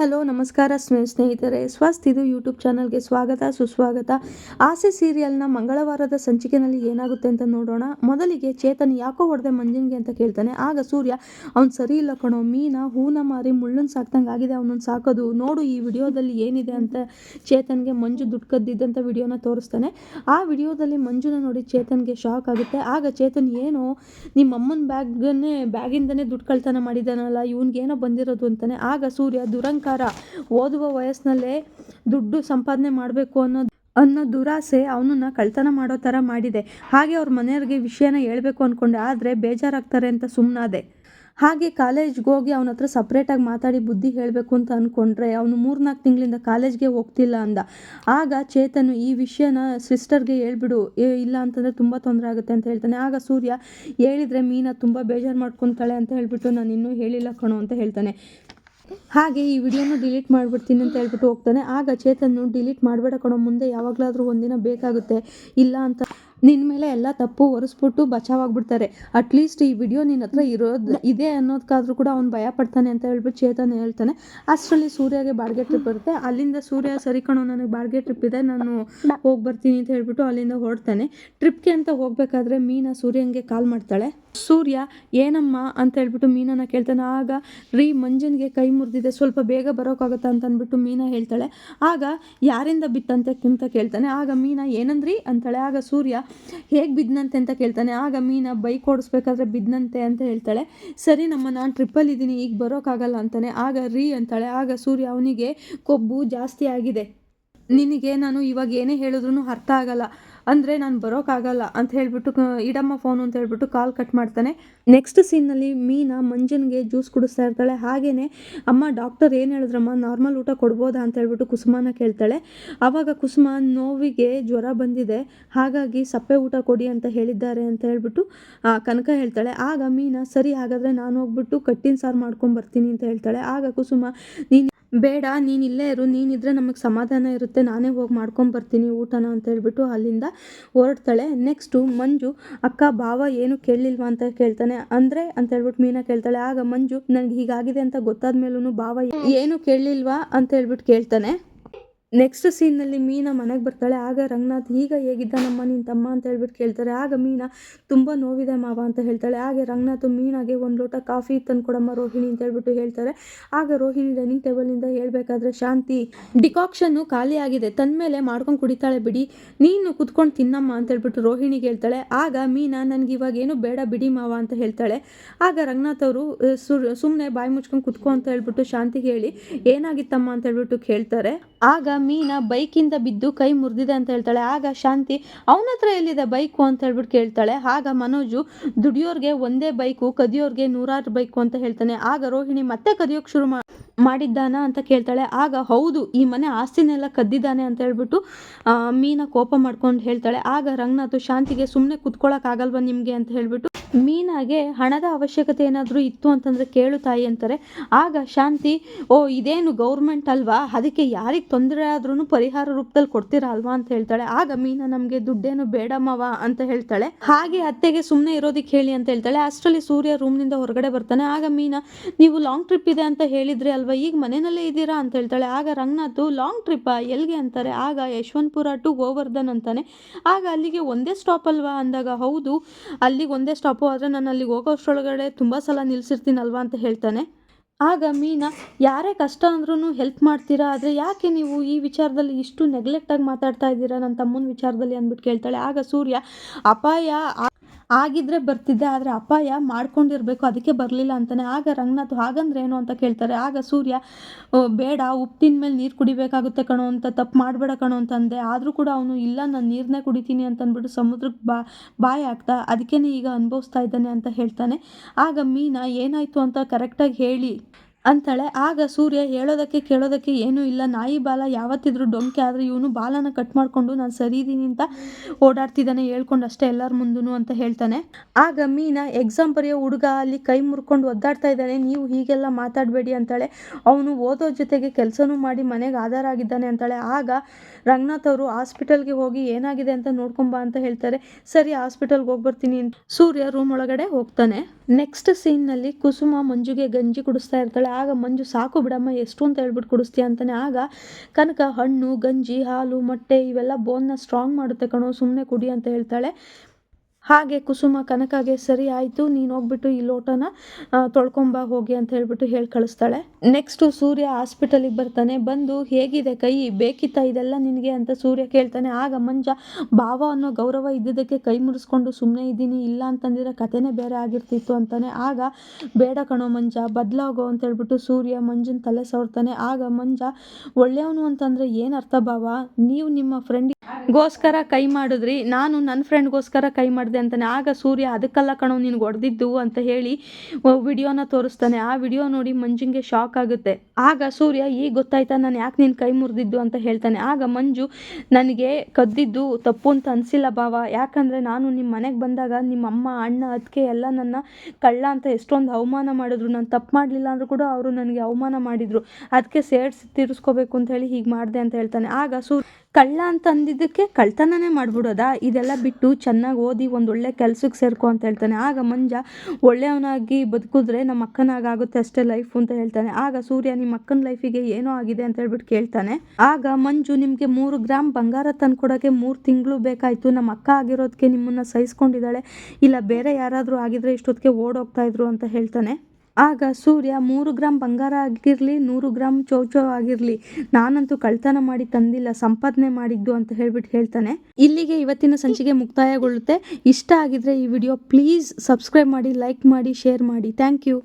Hello, ನಮಸ್ಕಾರ ಸ್ನೇ- ಸ್ನೇಹಿತರೆ. ಸ್ವಸ್ತ್ ಇದು ಯೂಟ್ಯೂಬ್ ಚಾನಲ್ಗೆ ಸ್ವಾಗತ, ಸುಸ್ವಾಗತ. ಆಸೆ ಸೀರಿಯಲ್ನ ಮಂಗಳವಾರದ ಸಂಚಿಕೆನಲ್ಲಿ ಏನಾಗುತ್ತೆ ಅಂತ ನೋಡೋಣ. ಮೊದಲಿಗೆ ಚೇತನ್ ಯಾಕೋ ಹೊಡೆದೆ ಮಂಜನ್ಗೆ ಅಂತ ಕೇಳ್ತಾನೆ. ಆಗ ಸೂರ್ಯ, ಅವ್ನು ಸರಿ ಇಲ್ಲ ಕಣೋ. ಮೀನ, ಹೂನ ಮಾರಿ ಮುಳ್ಳನ್ ಸಾಕ್ದಂಗೆ ಆಗಿದೆ. ಅವನನ್ನು ಸಾಕೋದು. ನೋಡು, ಈ ವಿಡಿಯೋದಲ್ಲಿ ಏನಿದೆ ಅಂತ. ಚೇತನ್ಗೆ ಮಂಜು ದುಡ್ಡು ಕದ್ದಿದ್ದಂಥ ವಿಡಿಯೋನ ತೋರಿಸ್ತಾನೆ. ಆ ವಿಡಿಯೋದಲ್ಲಿ ಮಂಜುನ ನೋಡಿ ಚೇತನ್ಗೆ ಶಾಕ್ ಆಗುತ್ತೆ. ಆಗ ಚೇತನ್, ಏನೋ ನಿಮ್ಮ ಅಮ್ಮನ ಬ್ಯಾಗನ್ನೇ ಬ್ಯಾಗಿಂದನೇ ದುಡ್ಡು ಕಳ್ತನ ಮಾಡಿದ್ದಾನಲ್ಲ. ಇವನಿಗೇನೋ ಬಂದಿರೋದು ಅಂತಾನೆ. ಆಗ ಸೂರ್ಯ ದುರಂಕಾರ ಓದುವ ವಯಸ್ಸಿನಲ್ಲೇ ದುಡ್ಡು ಸಂಪಾದನೆ ಮಾಡಬೇಕು ಅನ್ನೋ ಅನ್ನೋ ದುರಾಸೆ ಅವನನ್ನ ಕಳ್ತನ ಮಾಡೋ ಥರ ಮಾಡಿದೆ. ಹಾಗೆ ಅವ್ರ ಮನೆಯವ್ರಿಗೆ ವಿಷಯನ ಹೇಳಬೇಕು ಅಂದ್ಕೊಂಡೆ ಆದರೆ ಬೇಜಾರಾಗ್ತಾರೆ ಅಂತ ಸುಮ್ಮನಾದೆ ಹಾಗೆ ಕಾಲೇಜ್ಗೆ ಹೋಗಿ ಅವನ ಹತ್ರ ಸಪ್ರೇಟಾಗಿ ಮಾತಾಡಿ ಬುದ್ಧಿ ಹೇಳಬೇಕು ಅಂತ ಅಂದ್ಕೊಂಡ್ರೆ ಅವನು ಮೂರ್ನಾಲ್ಕು ತಿಂಗಳಿಂದ ಕಾಲೇಜ್ಗೆ ಹೋಗ್ತಿಲ್ಲ ಅಂದ. ಆಗ ಚೇತನು ಈ ವಿಷಯನ ಸಿಸ್ಟರ್ಗೆ ಹೇಳ್ಬಿಡು. ಇಲ್ಲ ಅಂತಂದರೆ ತುಂಬ ತೊಂದರೆ ಆಗುತ್ತೆ ಅಂತ ಹೇಳ್ತಾನೆ. ಆಗ ಸೂರ್ಯ ಹೇಳಿದರೆ ಮೀನಾ ತುಂಬ ಬೇಜಾರು ಮಾಡ್ಕೊತಾಳೆ ಅಂತ ಹೇಳಿಬಿಟ್ಟು ನಾನು ಇನ್ನೂ ಹೇಳಿಲ್ಲ ಕಣೋ ಅಂತ ಹೇಳ್ತಾನೆ. ಹಾಗೆ ಈ ವಿಡಿಯೋನ ಡಿಲೀಟ್ ಮಾಡಿಬಿಡ್ತೀನಿ ಅಂತ ಹೇಳ್ಬಿಟ್ಟು ಹೋಗ್ತಾನೆ. ಆಗ ಚೇತನ್ನು ಡಿಲೀಟ್ ಮಾಡಬೇಡ ಕಣೋ, ಮುಂದೆ ಯಾವಾಗಲಾದರೂ ಒಂದಿನ ಬೇಕಾಗುತ್ತೆ. ಇಲ್ಲ ಅಂತ ನಿನ್ನ ಮೇಲೆ ಎಲ್ಲ ತಪ್ಪು ಒರೆಸ್ಬಿಟ್ಟು ಬಚಾವಾಗ್ಬಿಡ್ತಾರೆ. ಅಟ್ಲೀಸ್ಟ್ ಈ ವಿಡಿಯೋ ನಿನ್ನ ಹತ್ರ ಇರೋದು ಇದೆ ಅನ್ನೋದಕ್ಕಾದ್ರೂ ಕೂಡ ಅವ್ನು ಭಯ ಪಡ್ತಾನೆ ಅಂತ ಹೇಳ್ಬಿಟ್ಟು ಚೇತನ್ ಹೇಳ್ತಾನೆ. ಅಷ್ಟರಲ್ಲಿ ಸೂರ್ಯಗೆ ಬಾಡಿಗೆ ಟ್ರಿಪ್ ಬರುತ್ತೆ. ಅಲ್ಲಿಂದ ಸೂರ್ಯ, ಸರಿ ಕಣೋ, ನನಗೆ ಬಾಡಿಗೆ ಟ್ರಿಪ್ ಇದೆ, ನಾನು ಹೋಗಿ ಬರ್ತೀನಿ ಅಂತ ಹೇಳ್ಬಿಟ್ಟು ಅಲ್ಲಿಂದ ಹೊರಡ್ತಾನೆ. ಟ್ರಿಪ್ಗೆ ಅಂತ ಹೋಗ್ಬೇಕಾದ್ರೆ ಮೀನಾ ಸೂರ್ಯಂಗೆ ಕಾಲ್ ಮಾಡ್ತಾಳೆ. ಸೂರ್ಯ, ಏನಮ್ಮ ಅಂತ ಹೇಳ್ಬಿಟ್ಟು ಮೀನನ್ನು ಕೇಳ್ತಾನೆ. ಆಗ ರೀ ಮಂಜನ್ಗೆ ಕೈ ಮುರಿದಿದೆ, ಸ್ವಲ್ಪ ಬೇಗ ಬರೋಕ್ಕಾಗತ್ತಾ ಅಂತ ಅಂದ್ಬಿಟ್ಟು ಮೀನಾ ಹೇಳ್ತಾಳೆ. ಆಗ ಯಾರಿಂದ ಬಿತ್ತಂತೆ ಅಂತ ಕೇಳ್ತಾನೆ. ಆಗ ಮೀನಾ ಏನಂದ್ರಿ ಅಂತಾಳೆ. ಆಗ ಸೂರ್ಯ, ಹೇಗೆ ಬಿದ್ದನಂತೆ ಅಂತ ಕೇಳ್ತಾನೆ. ಆಗ ಮೀನ ಬೈಕ್ ಓಡಿಸ್ಬೇಕಾದ್ರೆ ಬಿದ್ದಂತೆ ಅಂತ ಹೇಳ್ತಾಳೆ. ಸರಿ ನಮ್ಮ, ನಾನು ಟ್ರಿಪ್ಪಲ್ಲಿ ಇದ್ದೀನಿ, ಈಗ ಬರೋಕ್ಕಾಗಲ್ಲ ಅಂತಾನೆ. ಆಗ ರೀ ಅಂತಾಳೆ. ಆಗ ಸೂರ್ಯ, ಅವನಿಗೆ ಕೊಬ್ಬು ಜಾಸ್ತಿ ಆಗಿದೆ. ನಿನಗೆ ನಾನು ಇವಾಗ ಏನೇ ಹೇಳಿದ್ರು ಅರ್ಥ ಆಗಲ್ಲ. ಅಂದರೆ ನಾನು ಬರೋಕ್ಕಾಗಲ್ಲ ಅಂತ ಹೇಳ್ಬಿಟ್ಟು ಇಡಮ್ಮ ಫೋನು ಅಂತ ಹೇಳ್ಬಿಟ್ಟು ಕಾಲ್ ಕಟ್ ಮಾಡ್ತಾನೆ. ನೆಕ್ಸ್ಟ್ ಸೀನ್ನಲ್ಲಿ ಮೀನಾ ಮಂಜನ್ಗೆ ಜ್ಯೂಸ್ ಕುಡಿಸ್ತಾ ಇರ್ತಾಳೆ. ಹಾಗೇನೆ ಅಮ್ಮ ಡಾಕ್ಟರ್ ಏನು ಹೇಳಿದ್ರಮ್ಮ? ನಾರ್ಮಲ್ ಊಟ ಕೊಡ್ಬೋದಾ ಅಂತ ಹೇಳ್ಬಿಟ್ಟು ಕುಸುಮನ ಕೇಳ್ತಾಳೆ. ಆವಾಗ ಕುಸುಮ ನೋವಿಗೆ ಜ್ವರ ಬಂದಿದೆ. ಹಾಗಾಗಿ ಸಪ್ಪೆ ಊಟ ಕೊಡಿ ಅಂತ ಹೇಳಿದ್ದಾರೆ ಅಂತ ಹೇಳ್ಬಿಟ್ಟು ಕನಕ ಹೇಳ್ತಾಳೆ. ಆಗ ಮೀನಾ, ಸರಿ, ಹಾಗಾದರೆ ನಾನು ಹೋಗ್ಬಿಟ್ಟು ಕಟ್ಟಿನ ಸಾರು ಮಾಡ್ಕೊಂಡು ಬರ್ತೀನಿ ಅಂತ ಹೇಳ್ತಾಳೆ. ಆಗ ಕುಸುಮ, ನೀನು ಬೇಡ, ನೀನು ಇಲ್ಲೇ ಇರು ನೀನಿದ್ರೆ ನಮಗೆ ಸಮಾಧಾನ ಇರುತ್ತೆ, ನಾನೇ ಹೋಗಿ ಮಾಡ್ಕೊಂಡು ಬರ್ತೀನಿ ಊಟನ ಅಂತ ಹೇಳ್ಬಿಟ್ಟು ಅಲ್ಲಿಂದ ಹೊರಡ್ತಾಳೆ. ನೆಕ್ಸ್ಟು ಮಂಜು, ಅಕ್ಕ, ಭಾವ ಏನು ಕೇಳಲಿಲ್ವಾ ಅಂತ ಕೇಳ್ತಾನೆ. ಅಂದರೆ ಅಂತ ಹೇಳ್ಬಿಟ್ಟು ಮೀನಾ ಕೇಳ್ತಾಳೆ, ಆಗ ಮಂಜು ನನಗೆ ಹೀಗಾಗಿದೆ ಅಂತ ಗೊತ್ತಾದ ಮೇಲೂ ಭಾವ ಏನು ಕೇಳಲಿಲ್ವಾ ಅಂತ ಹೇಳ್ಬಿಟ್ಟು ಕೇಳ್ತಾನೆ. ನೆಕ್ಸ್ಟ್ ಸೀನ್ನಲ್ಲಿ ಮೀನಾ ಮನೆಗೆ ಬರ್ತಾಳೆ. ಆಗ ರಂಗನಾಥ್ ಈಗ ಹೇಗಿದ್ದ ನಮ್ಮ ನಿನ್ನ ತಮ್ಮ ಅಂತ ಹೇಳ್ಬಿಟ್ಟು ಕೇಳ್ತಾರೆ. ಆಗ ಮೀನಾ ತುಂಬ ನೋವಿದೆ ಮಾವ ಅಂತ ಹೇಳ್ತಾಳೆ. ಹಾಗೆ ರಂಗನಾಥ್ ಮೀನಾಗೆ ಒಂದು ಲೋಟ ಕಾಫಿ ತಂದು ಕೊಡಮ್ಮ ರೋಹಿಣಿ ಅಂತ ಹೇಳ್ಬಿಟ್ಟು ಹೇಳ್ತಾರೆ. ಆಗ ರೋಹಿಣಿ ಡೈನಿಂಗ್ ಟೇಬಲ್ನಿಂದ ಹೇಳಬೇಕಾದ್ರೆ, ಶಾಂತಿ, ಡಿಕಾಕ್ಷನ್ನು ಖಾಲಿ ಆಗಿದೆ. ತಂದಮೇಲೆ ಮಾಡ್ಕೊಂಡು ಕುಡಿತಾಳೆ ಬಿಡಿ. ನೀನು ಕುತ್ಕೊಂಡು ತಿನ್ನಮ್ಮ ಅಂತ ಹೇಳ್ಬಿಟ್ಟು ರೋಹಿಣಿಗೆ ಹೇಳ್ತಾಳೆ. ಆಗ ಮೀನಾ, ನನಗೆ ಇವಾಗ ಏನು ಬೇಡ ಬಿಡಿ ಮಾವ ಅಂತ ಹೇಳ್ತಾಳೆ. ಆಗ ರಂಗನಾಥ್ ಅವರು ಸುಮ್ಮನೆ ಬಾಯಿ ಮುಚ್ಕೊಂಡು ಕುತ್ಕೊ ಅಂತ ಹೇಳ್ಬಿಟ್ಟು ಶಾಂತಿಗೆ ಹೇಳಿ, ಏನಾಗಿತ್ತಮ್ಮ ಅಂತ ಹೇಳ್ಬಿಟ್ಟು ಕೇಳ್ತಾರೆ. ಆಗ ಮೀನಾ ಬೈಕಿಂದ ಬಿದ್ದು ಕೈ ಮುರಿದಿದೆ ಅಂತ ಹೇಳ್ತಾಳೆ. ಆಗ ಶಾಂತಿ, ಅವನ ಹತ್ರ ಎಲ್ಲಿದೆ ಬೈಕು? ಅಂತ ಹೇಳ್ಬಿಟ್ಟು ಕೇಳ್ತಾಳೆ. ಆಗ ಮನೋಜು, ದುಡಿಯೋರ್ಗೆ ಒಂದೇ ಬೈಕು, ಕದಿಯೋರ್ಗೆ ನೂರಾರು ಬೈಕು ಅಂತ ಹೇಳ್ತಾನೆ. ಆಗ ರೋಹಿಣಿ, ಮತ್ತೆ ಕದಿಯೋಕೆ ಶುರು ಮಾಡಿದ್ದಾನ? ಅಂತ ಕೇಳ್ತಾಳೆ. ಆಗ, ಹೌದು, ಈ ಮನೆ ಆಸ್ತಿನೆಲ್ಲ ಕದ್ದಿದ್ದಾನೆ ಅಂತ ಹೇಳ್ಬಿಟ್ಟು ಮೀನಾ ಕೋಪ ಮಾಡ್ಕೊಂಡು ಹೇಳ್ತಾಳೆ. ಆಗ ರಂಗನಾಥ್, ಶಾಂತಿಗೆ ಸುಮ್ಮನೆ ಆಗಲ್ವಾ ನಿಮಗೆ? ಅಂತ ಹೇಳ್ಬಿಟ್ಟು ಮೀನಾಗೆ ಹಣದ ಅವಶ್ಯಕತೆ ಏನಾದರೂ ಇತ್ತು ಅಂತಂದರೆ ಕೇಳು ತಾಯಿ ಅಂತಾರೆ. ಆಗ ಶಾಂತಿ, ಓ, ಇದೇನು ಗೌರ್ಮೆಂಟ್ ಅಲ್ವಾ? ಅದಕ್ಕೆ ಯಾರಿಗೆ ತೊಂದರೆ ಆದ್ರೂ ಪರಿಹಾರ ರೂಪದಲ್ಲಿ ಕೊಡ್ತೀರಾ ಅಲ್ವಾ ಅಂತ ಹೇಳ್ತಾಳೆ. ಆಗ ಮೀನಾ ನಮಗೆ ದುಡ್ಡೇನು ಬೇಡಮ್ಮವ ಅಂತ ಹೇಳ್ತಾಳೆ. ಹಾಗೆ ಅತ್ತೆಗೆ ಸುಮ್ಮನೆ ಇರೋದಕ್ಕೆ ಹೇಳಿ ಅಂತ ಹೇಳ್ತಾಳೆ. ಅಷ್ಟರಲ್ಲಿ ಸೂರ್ಯ ರೂಮ್ನಿಂದ ಹೊರಗಡೆ ಬರ್ತಾನೆ. ಆಗ ಮೀನಾ, ನೀವು ಲಾಂಗ್ ಟ್ರಿಪ್ ಇದೆ ಅಂತ ಹೇಳಿದ್ರೆ ಅಲ್ವಾ? ಈಗ ಮನೆಯಲ್ಲೇ ಇದ್ದೀರಾ ಅಂತ ಹೇಳ್ತಾಳೆ. ಆಗ ರಂಗನಾಥ್ ಲಾಂಗ್ ಟ್ರಿಪ್ಪಾ ಎಲ್ಲಿಗೆ ಅಂತಾರೆ. ಆಗ ಯಶವಂತಪುರ ಟು ಗೋವರ್ಧನ್ ಅಂತಾನೆ. ಆಗ ಅಲ್ಲಿಗೆ ಒಂದೇ ಸ್ಟಾಪ್ ಅಲ್ವಾ ಅಂದಾಗ? ಹೌದು, ಅಲ್ಲಿಗೆ ಒಂದೇ ಸ್ಟಾಪು ಆದರೆ ನಾನು ಅಲ್ಲಿಗೆ ಹೋಗೋಷ್ಟೊಳಗಡೆ ತುಂಬ ಸಲ ನಿಲ್ಸಿರ್ತೀನಲ್ವಾ ಅಂತ ಹೇಳ್ತಾನೆ. ಆಗ ಮೀನಾ, ಯಾರೇ ಕಷ್ಟ ಅಂದ್ರೂ ಹೆಲ್ಪ್ ಮಾಡ್ತೀರಾ? ಆದರೆ ಯಾಕೆ ನೀವು ಈ ವಿಚಾರದಲ್ಲಿ ಇಷ್ಟು ನೆಗ್ಲೆಕ್ಟಾಗಿ ಮಾತಾಡ್ತಾ ಇದ್ದೀರಾ? ನನ್ನ ತಮ್ಮನ ವಿಚಾರದಲ್ಲಿ ಅಂದ್ಬಿಟ್ಟು ಕೇಳ್ತಾಳೆ. ಆಗ ಸೂರ್ಯ, ಅಪಾಯ ಆಗಿದ್ರೆ ಬರ್ತಿದ್ದೆ, ಆದರೆ ಅಪಾಯ ಮಾಡ್ಕೊಂಡಿರಬೇಕು, ಅದಕ್ಕೆ ಬರಲಿಲ್ಲ ಅಂತಾನೆ. ಆಗ ರಂಗನಾಥ್ ಹಾಗಂದ್ರೆ ಏನು ಅಂತ ಕೇಳ್ತಾರೆ. ಆಗ ಸೂರ್ಯ ಬೇಡ, ಉಪ್ಪಿನ ಮೇಲೆ ನೀರು ಕುಡಿಬೇಕಾಗುತ್ತೆ ಕಣೋ ಅಂತ, ತಪ್ಪು ಮಾಡಬೇಡ ಕಣೋ ಅಂತ ಅಂದೆ. ಆದರೂ ಕೂಡ ಅವನು, ಇಲ್ಲ, ನಾನು ನೀರನ್ನೇ ಕುಡಿತೀನಿ ಅಂತ ಅಂದ್ಬಿಟ್ಟು ಸಮುದ್ರಕ್ಕೆ ಬಾ, ಬಾಯಿ ಆಗ್ತಾ ಅದಕ್ಕೇ ಈಗ ಅನುಭವಿಸ್ತಾ ಇದ್ದಾನೆ ಅಂತ ಹೇಳ್ತಾನೆ. ಆಗ ಮೀನಾ, ಏನಾಯಿತು ಅಂತ ಕರೆಕ್ಟಾಗಿ ಹೇಳಿ ಅಂತಾಳೆ, ಆಗ ಸೂರ್ಯ ಹೇಳೋದಕ್ಕೆ ಕೇಳೋದಕ್ಕೆ ಏನೂ ಇಲ್ಲ. ನಾಯಿ ಬಾಲ ಯಾವತ್ತಿದ್ರೂ ಡೊಂಕೆ ಆದರೆ ಇವನು ಬಾಲನ ಕಟ್ ಮಾಡಿಕೊಂಡು ನಾನು ಸರಿ ಇದ್ದೀನಿ ಅಂತ ಓಡಾಡ್ತಿದ್ದಾನೆ, ಹೇಳ್ಕೊಂಡು ಅಷ್ಟೇ ಎಲ್ಲರ ಮುಂದೂ ಅಂತ ಹೇಳ್ತಾನೆ. ಆಗ ಮೀನ ಎಕ್ಸಾಮ್ ಬರೆಯೋ ಹುಡುಗ ಅಲ್ಲಿ ಕೈ ಮುರ್ಕೊಂಡು ಒದ್ದಾಡ್ತಾ ಇದ್ದಾನೆ ನೀವು ಹೀಗೆಲ್ಲ ಮಾತಾಡಬೇಡಿ ಅಂತಾಳೆ. ಅವನು ಓದೋ ಜೊತೆಗೆ ಕೆಲಸನೂ ಮಾಡಿ ಮನೆಗೆ ಆಧಾರ ಆಗಿದ್ದಾನೆ ಅಂತಾಳೆ. ಆಗ ರಂಗನಾಥ್ ಅವರು ಹಾಸ್ಪಿಟಲ್ಗೆ ಹೋಗಿ ಏನಾಗಿದೆ ಅಂತ ನೋಡ್ಕೊಂಬ ಅಂತ ಹೇಳ್ತಾರೆ. ಸರಿ, ಹಾಸ್ಪಿಟಲ್ಗೆ ಹೋಗಿ ಬರ್ತೀನಿ ಅಂತ. ಸೂರ್ಯ ರೂಮ್ ಒಳಗಡೆ ಹೋಗ್ತಾನೆ. ನೆಕ್ಸ್ಟ್ ಸೀನ್ನಲ್ಲಿ ಕುಸುಮ ಮಂಜುಗೆ ಗಂಜಿ ಕುಡಿಸ್ತಾ ಇರ್ತಾಳೆ. ಆಗ ಮಂಜು, ಸಾಕು ಬಿಡಮ್ಮ, ಎಷ್ಟು ಅಂತ ಹೇಳ್ಬಿಟ್ಟು ಕುಡಿಸ್ತೀಯ ಅಂತಾನೆ. ಆಗ ಕನಕ, ಹಣ್ಣು, ಗಂಜಿ, ಹಾಲು, ಮೊಟ್ಟೆ ಇವೆಲ್ಲ ಬೋನ್ನ ಸ್ಟ್ರಾಂಗ್ ಮಾಡುತ್ತೆ ಕಣೋ ಸುಮ್ಮನೆ ಕುಡಿ ಅಂತ ಹೇಳ್ತಾಳೆ. ಹಾಗೆ ಕುಸುಮ ಕನಕಗೆ ಸರಿ ಆಯಿತು, ನೀನು ಹೋಗ್ಬಿಟ್ಟು ಈ ಲೋಟನ ತೊಳ್ಕೊಂಬಾ ಹೋಗಿ ಅಂತ ಹೇಳ್ಬಿಟ್ಟು ಹೇಳಿ ಕಳಿಸ್ತಾಳೆ. ನೆಕ್ಸ್ಟು ಸೂರ್ಯ ಹಾಸ್ಪಿಟಲಿಗೆ ಬರ್ತಾನೆ, ಬಂದು ಹೇಗಿದೆ ಕೈ, ಬೇಕಿತ್ತಾ ಇದೆಲ್ಲ ನಿನಗೆ ಅಂತ ಸೂರ್ಯ ಕೇಳ್ತಾನೆ. ಆಗ ಮಂಜ, ಭಾವ ಅನ್ನೋ ಗೌರವ ಇದ್ದಿದ್ದಕ್ಕೆ ಕೈ ಮುರಿಸ್ಕೊಂಡು ಸುಮ್ಮನೆ ಇದ್ದೀನಿ, ಇಲ್ಲ ಅಂತಂದಿರೋ ಕಥೆನೇ ಬೇರೆ ಆಗಿರ್ತಿತ್ತು ಅಂತಾನೆ. ಆಗ, ಬೇಡ ಕಣೋ ಮಂಜ, ಬದಲಾಗೋ ಅಂತ ಹೇಳ್ಬಿಟ್ಟು ಸೂರ್ಯ ಮಂಜನ ತಲೆ ಸವರ್ತಾನೆ. ಆಗ ಮಂಜ, ಒಳ್ಳೆಯವನು ಅಂತಂದರೆ ಏನು ಅರ್ಥ ಭಾವ? ನೀವು ನಿಮ್ಮ ಫ್ರೆಂಡ್ ಗೋಸ್ಕರ ಕೈ ಮಾಡಿದ್ರಿ. ನಾನು ನನ್ನ ಫ್ರೆಂಡ್ಗೋಸ್ಕರ ಕೈ ಮಾಡಿದೆ ಅಂತಾನೆ. ಆಗ ಸೂರ್ಯ, ಅದಕ್ಕಲ್ಲ ಕಣೋ ನಿನ್ಗೆ ಹೊಡೆದಿದ್ದು ಅಂತ ಹೇಳಿ ವಿಡಿಯೋನ ತೋರಿಸ್ತಾನೆ. ಆ ವಿಡಿಯೋ ನೋಡಿ ಮಂಜುಗೆ ಶಾಕ್ ಆಗುತ್ತೆ. ಆಗ ಸೂರ್ಯ ಈಗ ಗೊತ್ತಾಯ್ತಾ? ನಾನು ಯಾಕೆ ನೀನು ಕೈ ಮುರಿದಿದ್ದು ಅಂತ ಹೇಳ್ತಾನೆ. ಆಗ ಮಂಜು, ನನಗೆ ಕದ್ದಿದ್ದು ತಪ್ಪು ಅಂತ ಅನಿಸಿಲ್ಲ ಭಾವ. ಯಾಕಂದರೆ ನಾನು ನಿಮ್ಮ ಮನೆಗೆ ಬಂದಾಗ ನಿಮ್ಮ ಅಮ್ಮ, ಅಣ್ಣ ಅದಕ್ಕೆ ಎಲ್ಲ ನನ್ನ ಕಳ್ಳ ಅಂತ ಎಷ್ಟೊಂದು ಅವಮಾನ ಮಾಡಿದ್ರು. ನಾನು ತಪ್ಪು ಮಾಡಲಿಲ್ಲ ಅಂದರೂ ಕೂಡ ಅವರು ನನಗೆ ಅವಮಾನ ಮಾಡಿದರು. ಅದಕ್ಕೆ ಸೇರ್ಸಿ ತೀರಿಸ್ಕೋಬೇಕು ಅಂತ ಹೇಳಿ ಹೀಗೆ ಮಾಡಿದೆ ಅಂತ ಹೇಳ್ತಾನೆ. ಆಗ ಸೂ ಕಳ್ಳ ಅಂತ ಅಂದಿದ್ದಕ್ಕೆ ಕಳ್ತನನೇ ಮಾಡ್ಬಿಡೋದಾ? ಇದೆಲ್ಲ ಬಿಟ್ಟು ಚೆನ್ನಾಗಿ ಓದಿ ಒಂದು ಒಳ್ಳೆ ಕೆಲ್ಸಕ್ಕೆ ಸೇರ್ಕೊ ಅಂತ ಹೇಳ್ತಾನೆ. ಆಗ ಮಂಜ ಒಳ್ಳೆಯವನಾಗಿ ಬದುಕಿದ್ರೆ ನಮ್ಮ ಅಕ್ಕನಾಗುತ್ತೆ ಅಷ್ಟೇ ಲೈಫ್ ಅಂತ ಹೇಳ್ತಾನೆ. ಆಗ ಸೂರ್ಯ ನಿಮ್ಮ ಅಕ್ಕನ ಲೈಫಿಗೆ ಏನೋ ಆಗಿದೆ ಅಂತ ಹೇಳ್ಬಿಟ್ಟು ಕೇಳ್ತಾನೆ. ಆಗ ಮಂಜು ನಿಮಗೆ ಮೂರು ಗ್ರಾಮ್ ಬಂಗಾರ ತಂದ್ಕೊಡೋಕ್ಕೆ ಮೂರು ತಿಂಗಳು ಬೇಕಾಯಿತು. ನಮ್ಮ ಅಕ್ಕ ಆಗಿರೋದಕ್ಕೆ ನಿಮ್ಮನ್ನು ಸಹಿಸ್ಕೊಂಡಿದ್ದಾಳೆ. ಇಲ್ಲ, ಬೇರೆ ಯಾರಾದರೂ ಆಗಿದ್ರೆ ಇಷ್ಟೊತ್ತಿಗೆ ಓಡೋಗ್ತಾ ಇದ್ರು ಅಂತ ಹೇಳ್ತಾನೆ. ಆಗ ಸೂರ್ಯ ಮೂರು ಗ್ರಾಮ್ ಬಂಗಾರ ಆಗಿರಲಿ, ನೂರು ಗ್ರಾಮ್ ಚೌಚೌ ಆಗಿರಲಿ, ನಾನಂತೂ ಕಳ್ತನ ಮಾಡಿ ತಂದಿಲ್ಲ, ಸಂಪಾದನೆ ಮಾಡಿದ್ದು ಅಂತ ಹೇಳ್ಬಿಟ್ಟು ಹೇಳ್ತಾನೆ. ಇಲ್ಲಿಗೆ ಇವತ್ತಿನ ಸಂಚಿಕೆ ಮುಕ್ತಾಯಗೊಳ್ಳುತ್ತೆ. ಇಷ್ಟ ಆಗಿದ್ರೆ ಈ ವಿಡಿಯೋ ಪ್ಲೀಸ್ ಸಬ್ಸ್ಕ್ರೈಬ್ ಮಾಡಿ, ಲೈಕ್ ಮಾಡಿ, ಶೇರ್ ಮಾಡಿ. Thank you.